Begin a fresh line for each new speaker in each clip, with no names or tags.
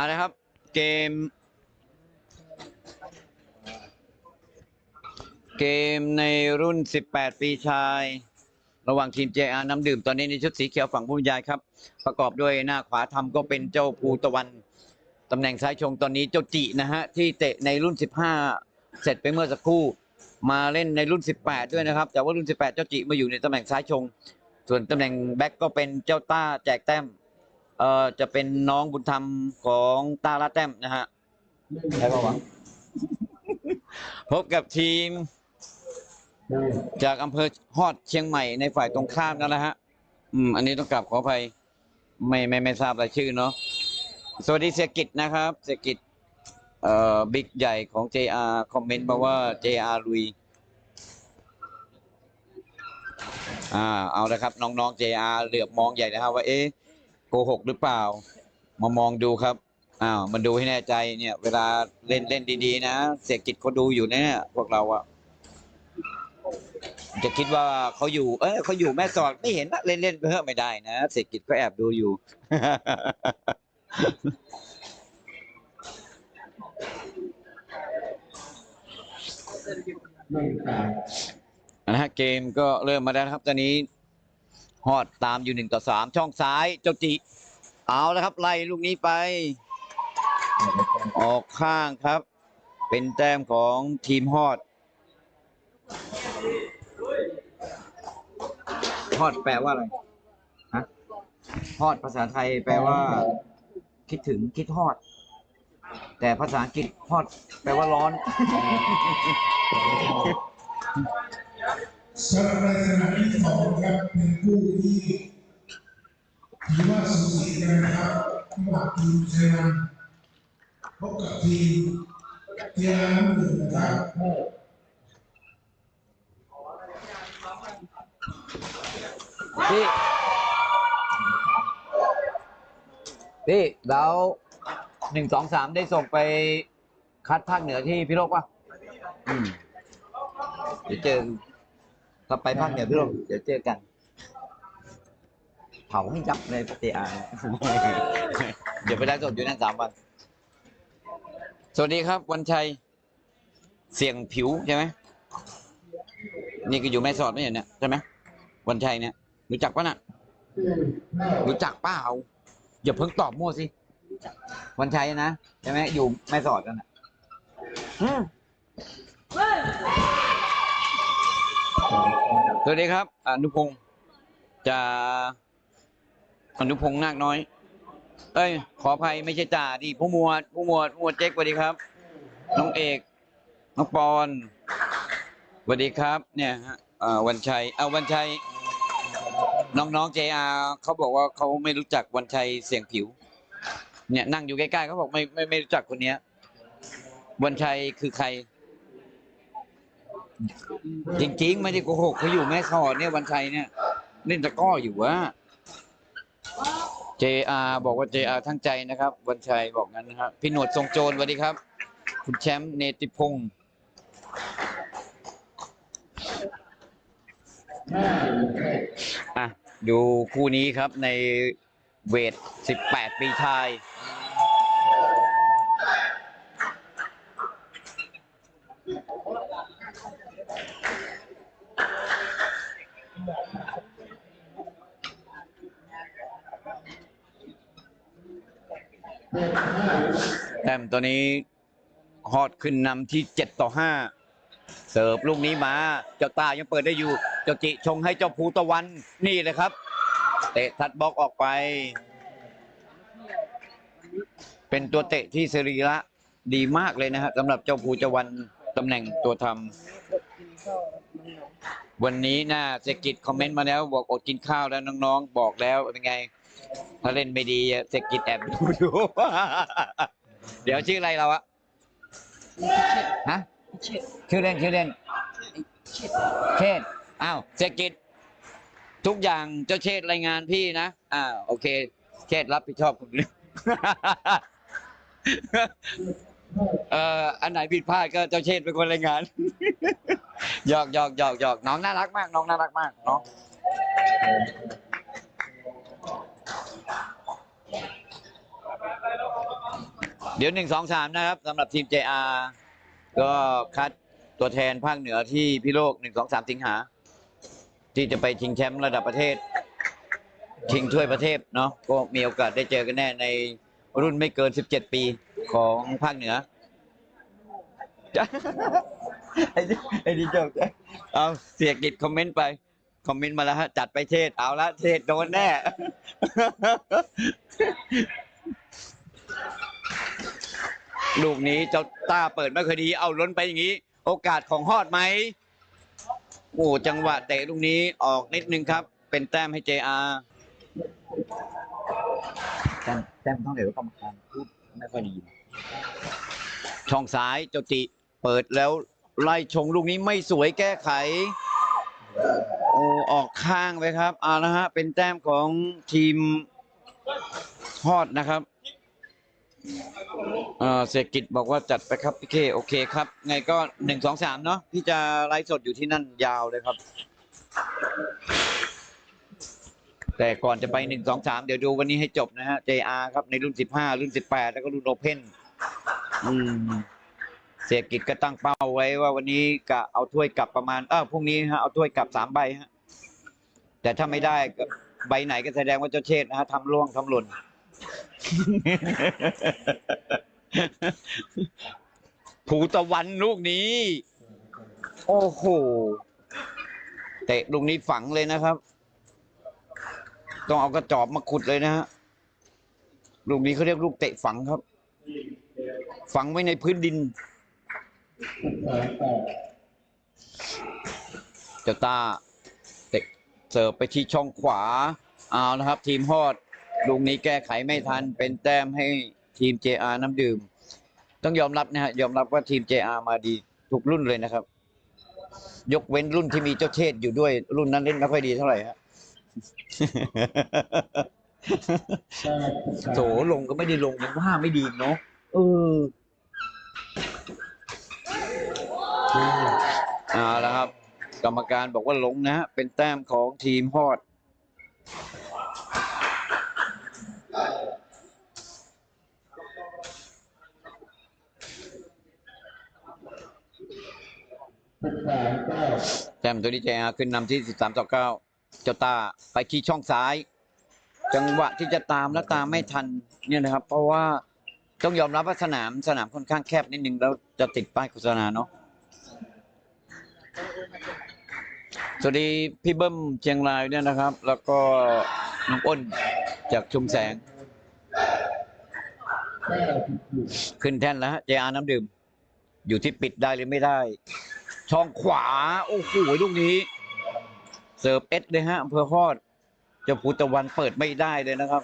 อาละครับ เกม เกมในรุ่น 18 ปีชาย ระหว่างทีม JR น้ำดื่มตอนนี้ในชุดสีเขียวฝั่งผู้บรรยายครับ ประกอบด้วยหน้าขวาทำก็เป็นเจ้าภูตะวันตำแหน่งซ้ายชงตอนนี้เจ้าจินะฮะ ที่เตะในรุ่น 15 เสร็จไปเมื่อสักครู่ มาเล่นในรุ่น 18 ด้วยนะครับ แต่ว่ารุ่น 18 เจ้าจิมาอยู่ในตำแหน่งซ้ายชง ส่วนตำแหน่งแบ็กก็เป็นเจ้าต้าแจกแต้ม เอ่อจะเป็นน้องบุญธรรมของต้าละแต้มนะฮะใช่ปะวะพบกับทีม จากอำเภอฮอดเชียงใหม่ในฝ่ายตรงข้ามนั่นแหละฮะ อืม อันนี้ต้องกลับขออภัย ไม่ไม่ไม่ทราบรายชื่อเนาะสวัสดีเสียกิจนะครับเสียกิจเอ่อบิ๊กใหญ่ของ JR คอมเมนต์มาว่า JR ลุยอ่าเอาละครับ น้องๆ JR เหลือบมองใหญ่นะครับว่าเอ๊ะ โกหกหรือเปล่า มามองดูครับอ้าวมันดูให้แน่ใจเนี่ย เวลาเล่นเล่นดีๆ นะเสียกิจเขาดูอยู่เนี่ยพวกเราอะจะคิดว่าเขาอยู่ เอ้เขาอยู่แม่สอดไม่เห็นนะเล่นเล่นๆไปเถอไม่ได้นะเศรษฐกิจก็แอบดูอยู่ นะฮะเกมก็เริ่มมาแล้วครับ ตอนนี้ ฮอดตามอยู่หนึ่งต่อสามช่องซ้ายเจ้าจิ เอาแล้วครับไล่ลูกนี้ไป ออกข้างครับ เป็นแต้มของทีมฮอดฮอดแปลว่าอะไรฮะฮอดภาษาไทยแปลว่า คิดถึงคิดฮอด แต่ภาษาอังกฤษฮอด แปลว่าร้อน
สำหรับในขณะที่สองครับเป็นคู่ที่ถือว่าสูสีกันนะครับระหว่างทีมไทยรันพบกับทีมเทียร์น้ำหนึ่งนะครับ
พี่พี่แล้วหนึ่งสองสามได้ส่งไปคัดภาคเหนือที่พิโลกป่ะ อืม เดี๋ยวเจอ ถ้าไปภาคเหนือพิโลกเดี๋ยวเจอกัน เผาให้ยับเลยปฏิอาเดี๋ยวไปได้สดอยู่นั่นสามวัน สวัสดีครับ วันชัย เสี่ยงผิวใช่ไหม นี่ก็อยู่แม่สอดไม่เห็นเนี่ยใช่ไหมวันชัยเนี่ย รู้จักปะน่ะ รู้จักเปล่าอย่าเพิ่งตอบมั่วสิ วันชัยนะใช่ไหมอยู่แม่สอดกันน่ะอืม สวัสดีครับ อนุพงศ์จะอนุพงศ์นาคน้อย เอ้ย ขออภัยไม่ใช่จ่าดิผู้หมวด ผู้หมวดผู้หมวดเจ๊กสวัสดีครับ น้องเอกน้องปอนสวัสดีครับ เนี่ยฮะอ่าวันชัยเอาวันชัย น้องๆ JR เขาบอกว่าเขาไม่รู้จักวันชัยเสียงผิว เนี่ยนั่งอยู่ใกล้ๆเขาบอกไม่ไม่ไม่รู้จักคนเนี้ยวันชัยคือใคร จริงๆ ไม่ได้โกหกเขาอยู่แม่สอดเนี่ยวันชัยเนี่ยเล่นตะกร้ออยู่วะ JR บอกว่า JR ทั้งใจนะครับ วันชัยบอกงั้นนะครับพี่หนวดทรงโจรสวัสดีครับ คุณแชมป์เนติพงศ์อะ ดูคู่นี้ครับในเวท 18 ปีชาย แต้มตัวนี้ฮอดขึ้นนำที่ 7 ต่อ 5 เสิร์ฟลูกนี้มา เจ้าตายังเปิดได้อยู่ เจ้าจิชงให้เจ้าภูตะวันนี่เลยครับ เตะทัดบล็อกออกไป เป็นตัวเตะที่สรีระดีมากเลยนะฮะสำหรับเจ้าภูตะวันตำแหน่งตัวทำวันนี้น่าเศรษฐกิจคอมเมนต์มาแล้ว บอกอดกินข้าวแล้วน้องๆ บอกแล้วเป็นไง ถ้าเล่นไม่ดีอะเศรษฐกิจแอบดูอยู่ เดี๋ยวชื่ออะไรเราอะฮะชื่อเล่นชื่อเล่นเชษอ้าวเศรษฐกิจ ทุกอย่างเจ้าเชษรายงานพี่นะอ่าโอเค เชษรับผิดชอบคุณเรื่องเอ่ออันไหนผิดพลาดก็เจ้าเชษเป็นคนรายงานหยอกหยอกหยอกหยอกน้องน่ารักมาก น้องน่ารักมากน้อง เดี๋ยวหนึ่งสองสามนะครับสำหรับทีม JR ก็คัดตัวแทนภาคเหนือที่พิโลกหนึ่งสองสามสิงหา ที่จะไปชิงแชมป์ระดับประเทศ ชิงถ้วยประเทศเนาะก็มีโอกาสได้เจอกันแน่ในรุ่นไม่เกิน17ปีของภาคเหนือไอ้นี่ไอ้นี่จบเอาเสียกิจคอมเมนต์ไป คอมเมนต์มาแล้วฮะจัดไปเทศเอาละเทศโดนแน่ ลูกนี้เจ้าต้าเปิดไม่เคอยดีเอาล้นไปอย่างนี้ โอกาสของฮอดไหมโอ้จังหวะเตะลูกนี้ออกนิดนึงครับ เป็นแต้มให้ JR แต้มแต้มต้องเดี๋ยวกรรมการพูดไม่ค่อยดีช่องซ้ายเจ้าติเปิดแล้วไล่ชงลูกนี้ไม่สวยแก้ไข โอ้ออกข้างไปครับเอาละฮะเป็นแต้มของทีมฮอดนะครับ เศรษฐกิจบอกว่าจัดไปครับพี่เคโอเคครับ ไงก็หนึ่งสองสามเนาะพี่จะไลฟ์สดอยู่ที่นั่นยาวเลยครับ แต่ก่อนจะไปหนึ่งสองสามเดี๋ยวดูวันนี้ให้จบนะฮะ JR ครับในรุ่นสิบห้ารุ่นสิบแปดแล้วก็รุ่นโอเพนอืมเศรษฐกิจก็ตั้งเป้าไว้ว่าวันนี้กะเอาถ้วยกลับประมาณเออพรุ่งนี้ฮะเอาถ้วยกลับสามใบฮะแต่ถ้าไม่ได้ก็ใบไหนก็แสดงว่าเจ้าเชษนะฮะทำล่วงทำหล่น ผูตะวันลูกนี้ โอ้โห เตะลูกนี้ฝังเลยนะครับ ต้องเอากระจอบมาขุดเลยนะฮะ ลูกนี้เขาเรียกลูกเตะฝังครับ ฝังไว้ในพื้นดินเจ้าตาเตะเสิร์ฟไปที่ช่องขวา เอานะครับ ทีมฮอด ลูกนี้แก้ไขไม่ทัน เป็นแต้มให้ทีม JR น้ำดื่ม ต้องยอมรับนะฮะ ยอมรับว่าทีม JR มาดีทุกรุ่นเลยนะครับ ยกเว้นรุ่นที่มีเจ้าเชษฐ์อยู่ด้วย รุ่นนั้นเล่นไม่ค่อยดีเท่าไหร่ฮะโถลงก็ไม่ได้ลงยังว่าไม่ดีเนาะเออเอาละครับ กรรมการบอกว่าลงนะฮะเป็นแต้มของทีมฮอด แต้มตัวนี้จอาขึ้นนำที่ 13 ต่อ 9 เจ้าตาไปที่ช่องซ้าย จังหวะที่จะตามแล้วตามไม่ทันเนี่ยนะครับ เพราะว่าต้องยอมรับว่าสนามสนามค่อนข้างแคบนิดนึงแล้วจะติดป้ายโฆษณาเนาะสวัสดีพี่เบิ้มเชียงรายเนี่ยนะครับ แล้วก็น้องอ้นจากชุมแสง ขึ้นแท่นแล้วฮะเจอาน้ำดื่ม อยู่ที่ปิดได้หรือไม่ได้ ช่องขวา โอ้โหลูกนี้ เสิร์ฟเอสเลยฮะอำเภอฮอดจ้าพุทธวันเปิดไม่ได้เลยนะครับ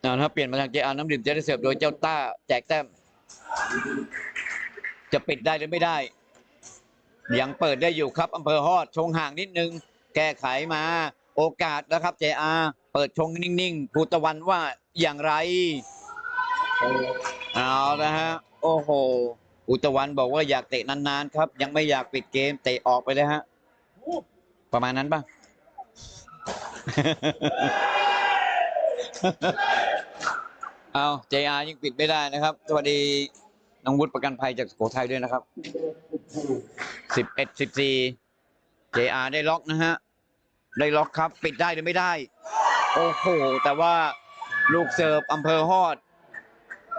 เอาละครับเปลี่ยนมาทางเจอาน้ำดื่มจะได้เสิร์ฟโดยเจ้าต้า แจกแต้ม จะปิดได้หรือไม่ได้ ยังเปิดได้อยู่ครับอำเภอฮอด ชงห่างนิดนึง แก้ไขมา โอกาสนะครับเจอาเปิดชงนิ่งๆพุทธวันว่าอย่างไร เอาละฮะ โอ้โห อุตวันบอกว่าอยากเตะนานๆครับ ยังไม่อยากปิดเกม เตะออกไปเลยฮะ ประมาณนั้นป่ะเอาเจอายังปิดไม่ได้นะครับ สวัสดีน้องวุฒิประกันภัยจากสุโขทัยด้วยนะครับสิบเอ็ดสิบสี่เจอาได้ล็อกนะฮะ ได้ล็อกครับ ปิดได้หรือไม่ได้ โอ้โห แต่ว่าลูกเสิร์ฟอำเภอฮอด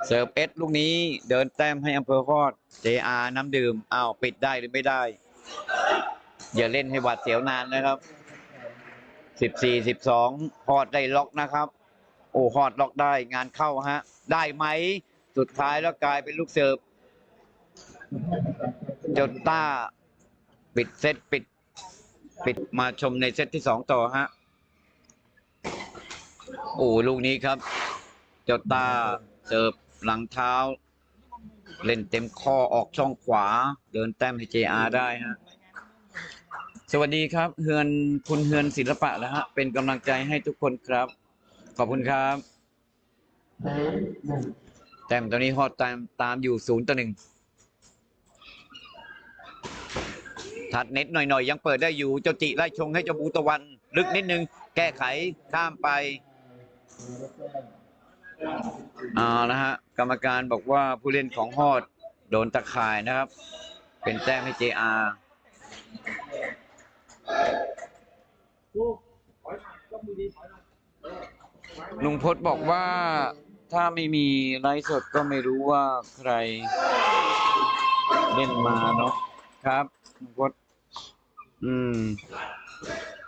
เสิร์ฟเอสลูกนี้เดินแต้มให้อำเภอฮอด JR น้ำดื่มอ้าวปิดได้หรือไม่ได้ อย่าเล่นให้หวาดเสียวนานนะครับสิบสี่สิบสองฮอดได้ล็อกนะครับ โอ้ฮอดล็อกได้งานเข้าฮะ ได้ไหม สุดท้ายแล้วกลายเป็นลูกเสิร์ฟจาต้า ปิดเซตปิด ปิดมาชมในเซตที่สองต่อฮะโอ้ลูกนี้ครับจ้าตาเสิร์ฟ หลังเท้า เล่นเต็มข้อออกช่องขวา เดินแต้มให้ JR ได้ฮะ สวัสดีครับ เฮือนคุณเฮือนศิลปะแล้วฮะ เป็นกำลังใจให้ทุกคนครับ ขอบคุณครับ แต้มตอนนี้ฮอดตามตามอยู่ศูนย์ต่อหนึ่งถัดเน็ตหน่อยๆ ยังเปิดได้อยู่ เจ้าจิไล่ชงให้เจ้าบูตะวัน ลึกนิดนึง แก้ไขข้ามไป เอาละฮะกรรมการบอกว่าผู้เล่นของฮอดโดนตะข่ายนะครับ เป็นแต้มให้ JR ลุงพจน์บอกว่าถ้าไม่มีไลฟ์สดก็ไม่รู้ว่าใครเล่นมาเนาะครับลุงพจน์อืม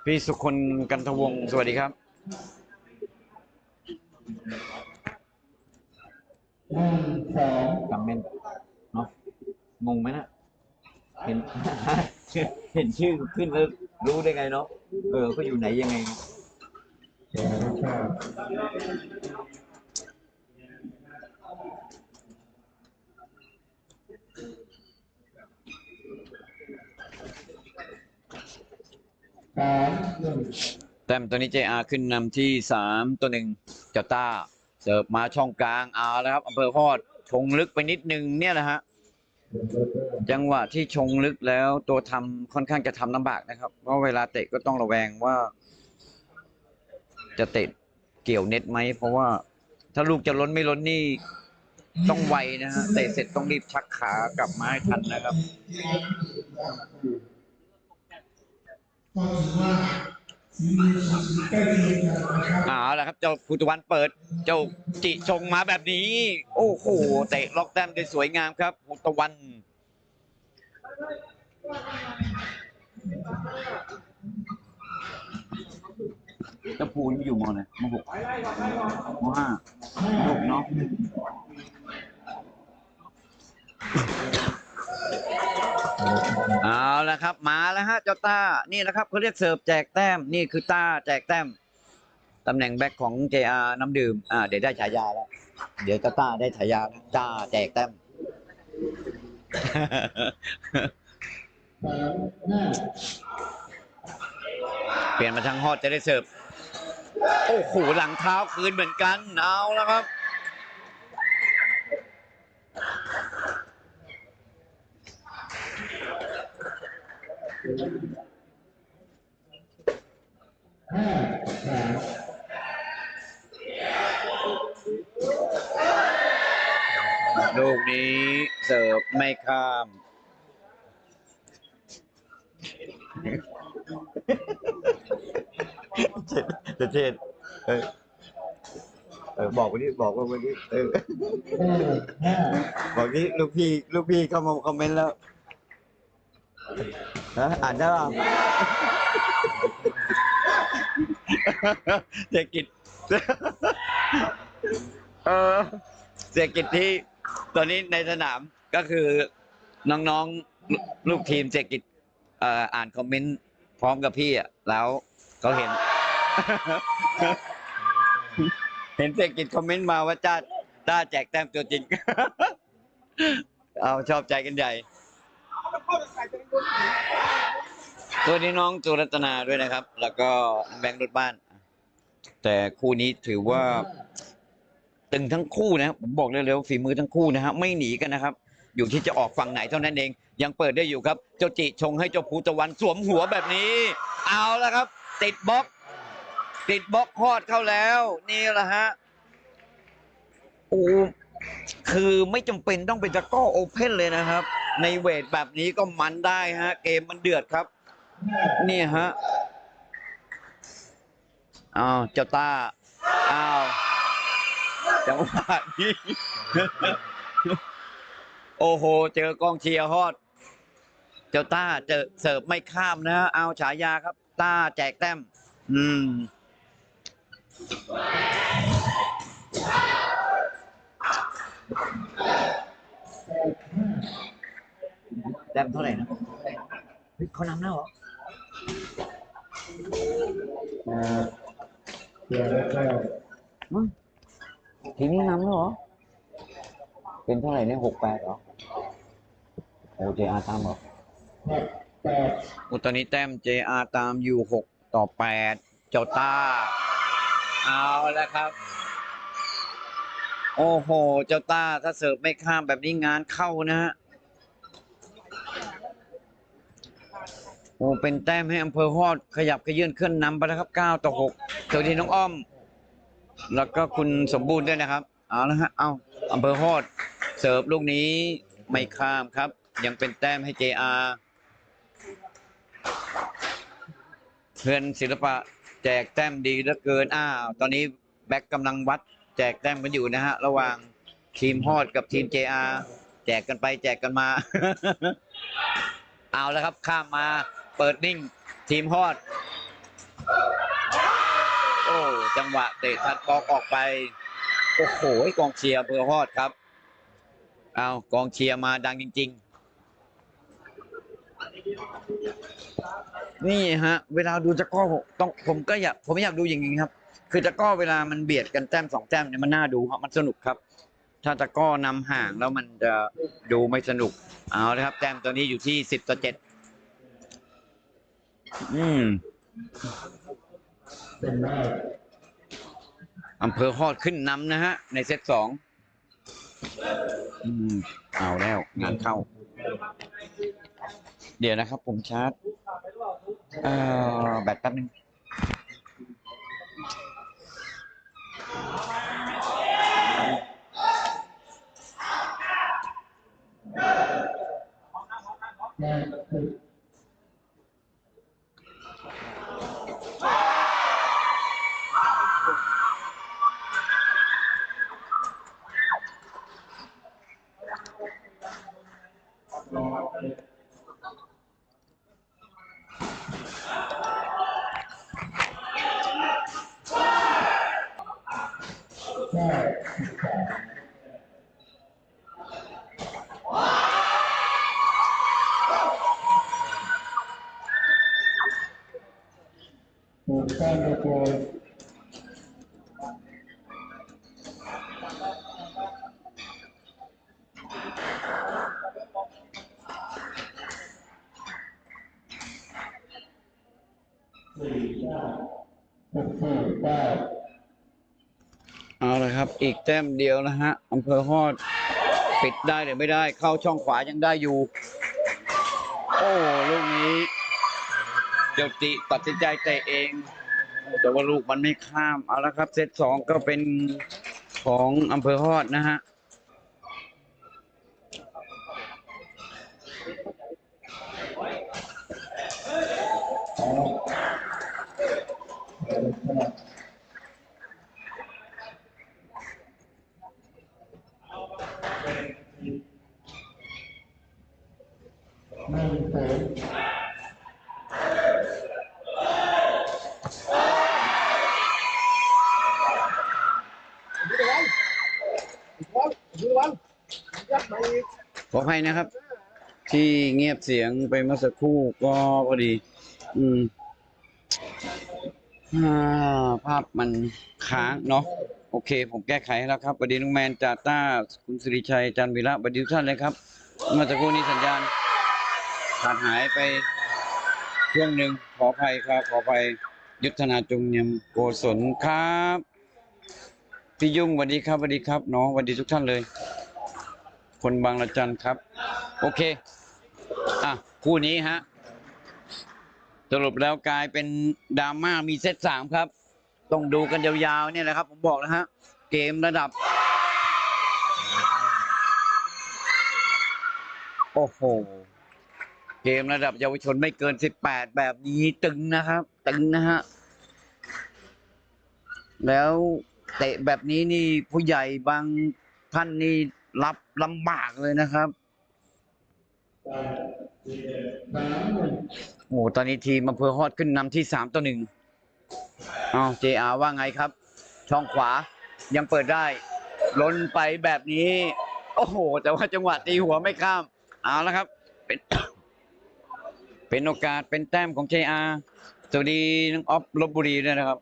พี่สุคนกันทวงศ์สวัสดีครับ
หนึ่งสอง
คอมเมนต์เนาะงงไหมนะเห็น เห็นชื่อขึ้นแล้วรู้ได้ไงเนาะเออก็อยู่ไหนยังไง
เดี๋ยวนะครับสามหนึ่ง
แต้มตัวนี้ JR ขึ้นนำที่สามตัวหนึ่งเจ้าต้า เสิร์ฟมาช่องกลางเอาแล้วครับอำเภอฮอดชงลึกไปนิดนึงเนี่ยแหละฮะจังหวะที่ชงลึกแล้วตัวทำค่อนข้างจะทำลำบากนะครับ เพราะเวลาเตะก็ต้องระแวงว่า จะเตะเกี่ยวเน็ตไหมเพราะว่าถ้าลูกจะล้นไม่ล้นนี่ต้องไวนะฮะเตะเสร็จต้องรีบชักขากลับมาให้ทั
นนะครับ
เอาละครับเจ้าพุทธวันเปิด เจ้าจิชงมาแบบนี้ โอ้โหเตะล็อกแต้มได้สวยงามครับพุทธวันเจ้าภูนี่อยู่มอไหนมหกมห้ามหกเนาะ เอาละครับ มาแล้วฮะเจ้าต้า นี่นะครับเขาเรียกเสิร์ฟแจกแต้ม นี่คือต้าแจกแต้มตำแหน่งแบ็คของ JR น้ำดื่ม อ่า เดี๋ยวได้ฉายาแล้ว เดี๋ยวเจ้าต้าได้ฉายาแล้วต้าแจกแต้ม เปลี่ยนมาทางฮอดจะได้เสิร์ฟ โอ้โห หลังเท้าคืนเหมือนกัน เอาแล้วครับ
ห้าสาม
ลูกนี้เสิร์ฟไม่ข้ามเจ็ดเจ็ดเออเออบอกวันนี้บอกว่าวันนี้เออบอกนี้ลูกพี่ ลูกพี่เข้ามาคอมเมนต์แล้ว นะอ่านได้ป่ะเศรษฐกิจ เออเศรษฐกิจที่ตอนนี้ในสนามก็คือน้องๆลูกทีมเศรษฐกิจเอ่ออ่านคอมเมนต์พร้อมกับพี่อะแล้วเขาเห็น เห็นเศรษฐกิจคอมเมนต์มาว่าจ้าจ้าแจกแต้มตัวจริง เอาชอบใจกันใหญ่ ตัวนี้น้องจุรัตนาด้วยนะครับ แล้วก็แบงค์รถบ้าน แต่คู่นี้ถือว่า ตึงทั้งคู่นะผมบอกเลยเลยว่าฝีมือทั้งคู่นะฮะไม่หนีกันนะครับ อยู่ที่จะออกฝั่งไหนเท่านั้นเอง ยังเปิดได้อยู่ครับ เจ้าจิชงให้เจ้าภูตะวันสวมหัวแบบนี้ เอาแล้วครับ ติดบล็อก ติดบล็อกฮอดเข้าแล้ว นี่แหละฮะโอ้ คือไม่จำเป็นต้องเป็นตะก้อโอเพ่นเลยนะครับ ในเวทแบบนี้ก็มันได้ฮะ เกมมันเดือดครับ นี่ฮะอ้าวเจ้าตาอ้าวจังหวะนี้โอ้โห เจอกองเชียร์ฮอด เจ้าต้าเจอเสิร์ฟไม่ข้ามนะฮะเอาฉายาครับ ต้าแจกแต้ม อืม แต้มเท่าไหร่นะเฮ้ยเขานำแล้วเหรอ
อ่าเดี๋ยวแล้วก็
อืมทีนี้นำแล้วเหรอ เป็นเท่าไหร่เนี่ยหกแปดเหรอโอเจอาตามเหรอ
หกแปด
โอ้ตอนนี้แต้ม JR ตามอยู่หกต่อแปดเจ้าต้า เอาแล้วครับ โอ้โห เจ้าต้าถ้าเสิร์ฟไม่ข้ามแบบนี้งานเข้านะฮะโอ้เป็นแต้มให้อำเภอฮอดขยับขยื่นขึ้นนำไปแล้วครับ 9 ต่อ6สวัสดีน้องอ้อม แล้วก็คุณสมบูรณ์ด้วยนะครับ เอาละฮะ เอาอำเภอฮอด เสิร์ฟลูกนี้ไม่ข้ามครับ ยังเป็นแต้มให้ JR เพื่อนศิลปะแจกแต้มดีเหลือเกิน อ้าว ตอนนี้แบ็กกำลังวัด แจกแต้มกันอยู่นะฮะ ระหว่างทีมฮอดกับทีม JR แจกกันไปแจกกันมา เอาแล้วครับข้ามมาเปิดนิ่ง ทีมฮอด โอ้จังหวะเตะทัดบอลออกไป โอ้โหกองเชียร์อำเภอฮอดครับ เอากองเชียร์มาดังจริง ๆ นี่ฮะ เวลาดูตะกร้อผมต้องผมก็อยากผมอยากดูอย่างนี้ครับ คือตะก้อเวลามันเบียดกันแต้มสองแต้มเนี่ยมันน่าดูครับมันสนุกครับ ถ้าตะก้อนำห่างแล้วมันจะดูไม่สนุก เอาลยครับ แต้มตัวนี้อยู่ที่สิบต่อเจ็ดอืม
เป็นได้
อำเภอฮอดขึ้นนำนะฮะ ในเซตสองอืมเอาแล้ว งานเข้า เดี๋ยวนะครับ ผมชาร์จเอ่อแบตแป๊บนึง
ไหมู่บ้านตะโกนสี่เก้าหกสี่เก้า
เอาละครับ อีกแต้มเดียวนะฮะอำเภอฮอด ปิดได้หรือไม่ได้ เข้าช่องขวายังได้อยู่ โอ้ลูกนี้ เจ้าติตัดสินใจเตะเอง แต่ว่าลูกมันไม่ข้าม เอาละครับ เซตสองก็เป็นของอำเภอฮอดนะฮะ ภัยนะครับ ที่เงียบเสียงไปเมื่อสักครู่ก็พอดี อืมอภาพมันค้างเนาะโอเค ผมแก้ไขให้แล้วครับบดีนุงแมนจ่าต้า คุณสิริชัยจันทร์วีระบดีทุกท่านเลยครับ เมื่อสักครู่นี้สัญญาณขาดหายไปช่วงหนึ่งขออภัยครับ ขออภัยยุทธนาจงเนียมโกศลครับ พี่ยุ่งสวัสดีครับสวัสดีครับน้องสวัสดีทุกท่านเลย คนบางละจันครับ โอเค อะ คู่นี้ฮะ สรุปแล้วกลายเป็นดราม่ามีเซตสามครับ ต้องดูกันยาวๆเนี่ยแหละครับ ผมบอกแล้วฮะ เกมระดับ โอ้โห เกมระดับเยาวชนไม่เกินสิบแปดแบบนี้ตึงนะครับ ตึงนะฮะ แล้วเตะแบบนี้นี่ผู้ใหญ่บางท่านนี่รับ ลำบากเลยนะครับโอ้โหตอนนี้ทีมอำเภอฮอดขึ้นนำที่สามต่อหนึ่งเอาเจอาว่าไงครับ ช่องขวายังเปิดได้ ล้นไปแบบนี้ โอ้โห แต่ว่าจังหวะตีหัวไม่ข้ามเอาแล้วครับ เป็นเป็นโอกาสเป็นแต้มของเจอาสวัสดีน้องออฟลบบุรีด้วยนะครับ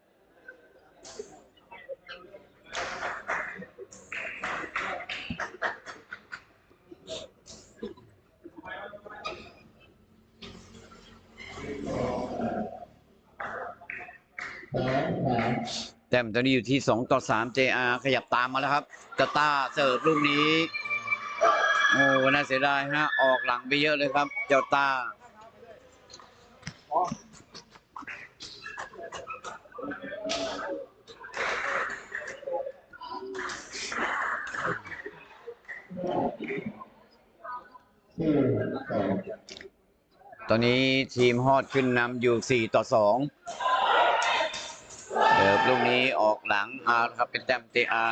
แต้มตอนนี้อยู่ที่ 2 ต่อ 3 JR ขยับตามมาแล้วครับกาตาเสิร์ฟลูกนี้ โอ้ น่าเสียดายฮะ ออกหลังไปเยอะเลยครับ เจ้าตา ตอนนี้ทีมฮอดขึ้นนำอยู่ 4 ต่อ 2 เดิบลูกนี้ออกหลังอาครับเป็นแต้มเตอา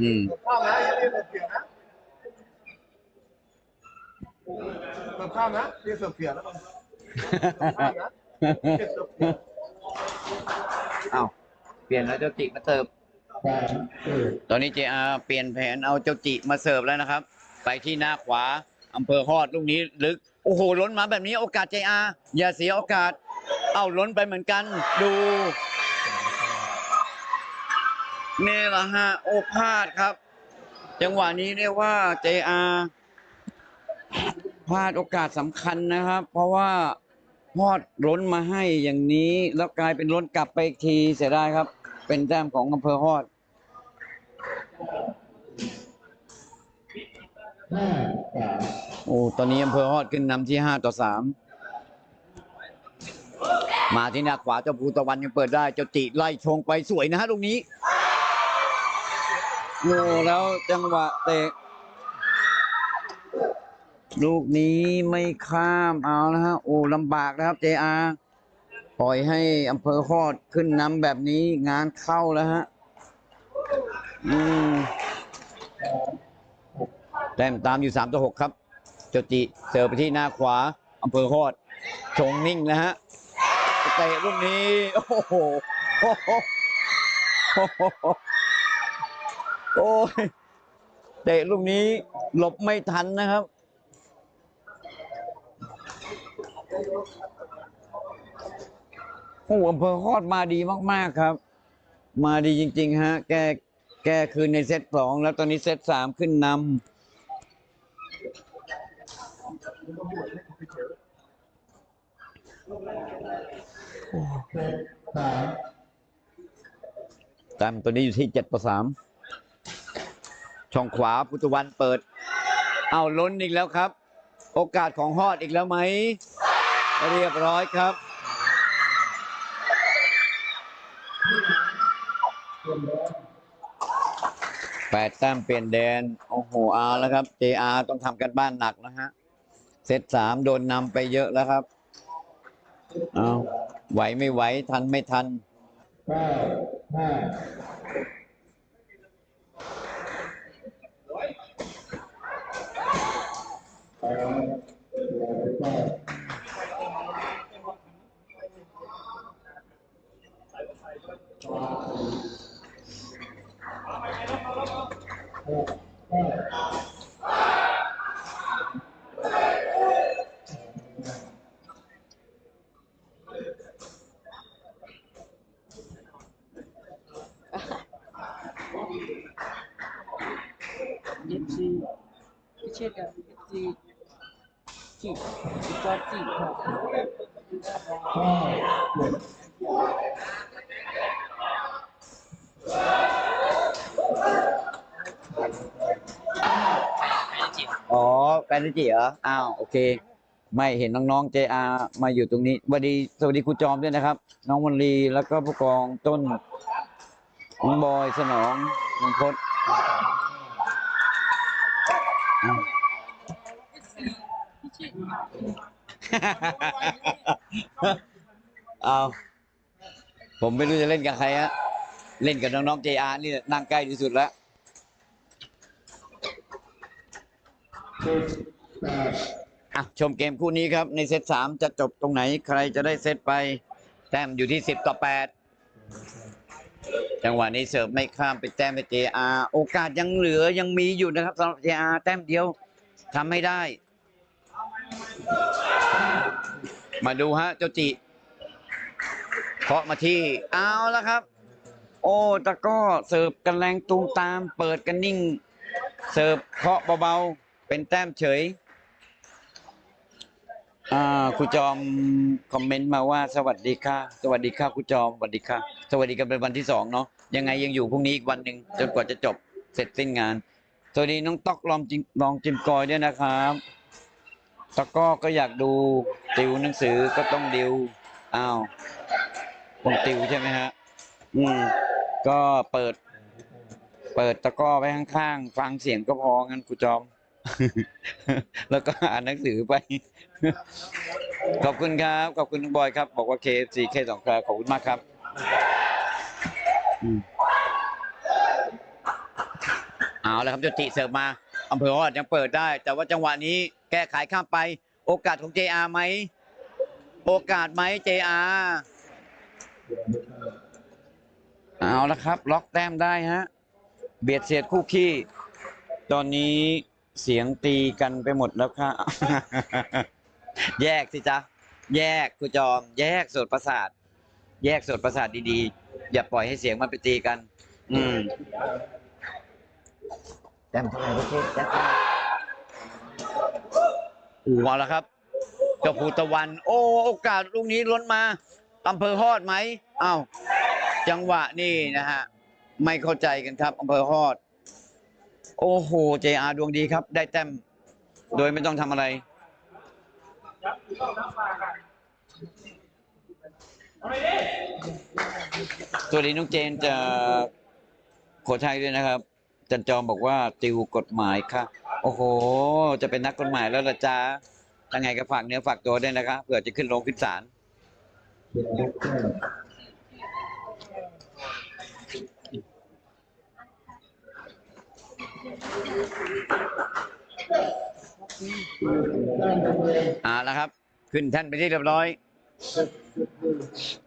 อืม
ข้ามนะอย่าเรียกเสิร์ฟเสียนะเสิร์ฟข้ามนะเรียกเสิร์ฟเสียแล้วกันข้ามนะเรียกเสิร์ฟเสีย
อ้าวเปลี่ยนแล้วเจ้าจิมาเสิร์ฟตอนนี้เจอาเปลี่ยนแผนเอาเจ้าจิมาเสิร์ฟแล้วนะครับ ไปที่หน้าขวาอำเภอฮอดลูกนี้ลึกโอ้โหล้นมาแบบนี้โอกาสเจอาอย่าเสียโอกาส เอาล้นไปเหมือนกัน ดู นี่แหละฮะโอพลาดครับ จังหวะนี้เรียกว่าเจอาพลาดโอกาสสำคัญนะครับ เพราะว่าฮอดล้นมาให้อย่างนี้ แล้วกลายเป็นล้นกลับไปอีกทีเสียดายครับ เป็นแต้มของอำเภอฮอดโอ้ตอนนี้อำเภอฮอดขึ้นนำที่ห้าต่อสามมาที่หน้าขวาเจ้าภูตะวันยังเปิดได้เจ้าติไล่ชงไปสวยนะฮะตรงนี้ โอ้แล้วจังหวะเตะ ลูกนี้ไม่ข้ามเอานะฮะ โอ้ลำบากนะครับเจอาปล่อยให้อำเภอฮอดขึ้นนำแบบนี้งานเข้าแล้วฮะ อืมแต้มตามอยู่ 3 ต่อ 6 ครับโจจิเสิร์ฟไปที่หน้าขวาอำเภอฮอด ชงนิ่งนะฮะเตะลูกนี้ โอ้โห โอ้ยเตะลูกนี้หลบไม่ทันนะครับ โอ้อำเภอฮอดมาดีมากๆครับ มาดีจริง ๆ ฮะ แกแกคืนในเซตสองแล้วตอนนี้เซตสามขึ้นนำต้มตัวนี้อยู่ที่เจ็ดต่อสาม ช่องขวาพุทธวันเปิด เอาล้นอีกแล้วครับ โอกาสของฮอดอีกแล้วไหม เรียบร้อยครับ แปดแต้มเปลี่ยนแดน โอ้โหอาแล้วครับ JR ต้องทำกันบ้านหนักนะฮะ เซตสามโดนนำไปเยอะแล้วครับ เอาไหวไม่ไหว ทันไม่ทัน
เก้าห้า
เอฟซีไม่ใช่กับเอฟซีจีบจอจีบค่ะ
ห้าเจ็ด
อ๋อแฟนจิเหร ออ้าวโอเค ไม่เห็นน้องๆ JR มาอยู่ตรงนี้สวัสดีสวัสดีครูจอมด้วยนะครับ น้องวันลีแล้วก็ผู้กองต้นน้องบอยสนองน้องพศอ้าว
ไม่ใช่
เอาผมไม่รู้จะเล่นกับใครฮะเล่นกับน้องๆ JR นี่นั่งใกล้ที่สุดแล้ว
เจ็ดแปด
อะชมเกมคู่นี้ครับในเซตสามจะจบตรงไหนใครจะได้เซตไป แต้มอยู่ที่สิบต่อแปดจังหวะนี้เสิร์ฟไม่ข้ามไปแต้มไป JR โอกาสยังเหลือยังมีอยู่นะครับสำหรับ JR แต้มเดียวทำไม่ได้ มาดูฮะเจ้าจิเคาะมาที่เอาแล้วครับ โอ้ตะกร้อเสิร์ฟกันแรงตูมตาม เปิดกันนิ่ง เสิร์ฟเคาะเบาๆ เป็นแต้มเฉย อ่าครูจอมคอมเมนต์มาว่าสวัสดีค่ะ สวัสดีค่ะครูจอมสวัสดีค่ะ สวัสดีกันเป็นวันที่สองเนาะยังไงยังอยู่พรุ่งนี้อีกวันหนึ่งจนกว่าจะจบเสร็จสิ้นงาน สวัสดีน้องต๊อกลองจิมลองจิมกอยด้วยนะครับตะก้อก็อยากดูติวหนังสือก็ต้องดิวอ้าวต้องติวใช่ไหมฮะอืมก็เปิด เปิดตะก้อไว้ข้างๆ ฟังเสียงก็พองั้นครูจอม แล้วก็อ่านหนังสือไป ขอบคุณครับ ขอบคุณลุงบอยครับ บอกว่า KFC เคสองครับขอบคุณมากครับอืมเอาแล้วครับจุติเสิร์ฟมาอำเภอฮอดยังเปิดได้ แต่ว่าจังหวะนี้แก้ไขข้ามไป โอกาสของ JR ไหม โอกาสไหม JR เอาละครับ ล็อกแต้มได้ฮะ เบียดเสียดคู่ขี้ ตอนนี้ เสียงตีกันไปหมดแล้วค่ะ แยกสิจ๊ะ แยกครูจอม แยกโสดประสาท แยกโสดประสาทดีๆ อย่าปล่อยให้เสียงมันไปตีกัน อืม
แต้มเท่าไหร่ก็เช็คแต้ม
อูมาแล้วครับเจ้าภูตะวัน โอ้ โอกาสลูกนี้ล้นมาอำเภอฮอดไหมอ้าวจังหวะนี่นะฮะ ไม่เข้าใจกันครับอำเภอฮอด โอ้โห JR ดวงดีครับ ได้แต้มโดยไม่ต้องทำอะไรสวัสดีน้องเจนจากโขทัยด้วยนะครับ จันจอมบอกว่าติวกฎหมายค่ะ โอ้โห จะเป็นนักกฎหมายแล้วละจ้ายังไงก็ฝากเนื้อฝากตัวด้วยนะครับเผื่อจะขึ้นโรงขึ้นศาล อ่าแล้วครับ ขึ้นแท่นไปที่เรียบร้อย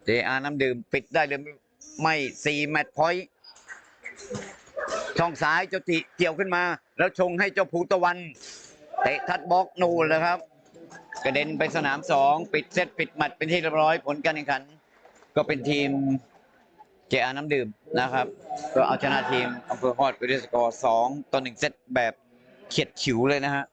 JR น้ำดื่มปิดได้เลยไม่สี่แมตช์พอยต์ช่องซ้ายเจ้าติเกี่ยวขึ้นมา แล้วชงให้เจ้าภูตะวันเตะทัดบล็อกนูนเลยครับ กระเด็นไปสนามสองปิดเซตปิดแมตช์เป็นที่เรียบร้อยผลการแข่งขัน ก็เป็นทีม จอาน้ำดื่มนะครับก็เอาชนะทีมอำเภอฮอดไปด้วยสกอร์สองต่อหนึ่งเซตแบบเฉียดฉิวเลยนะฮะ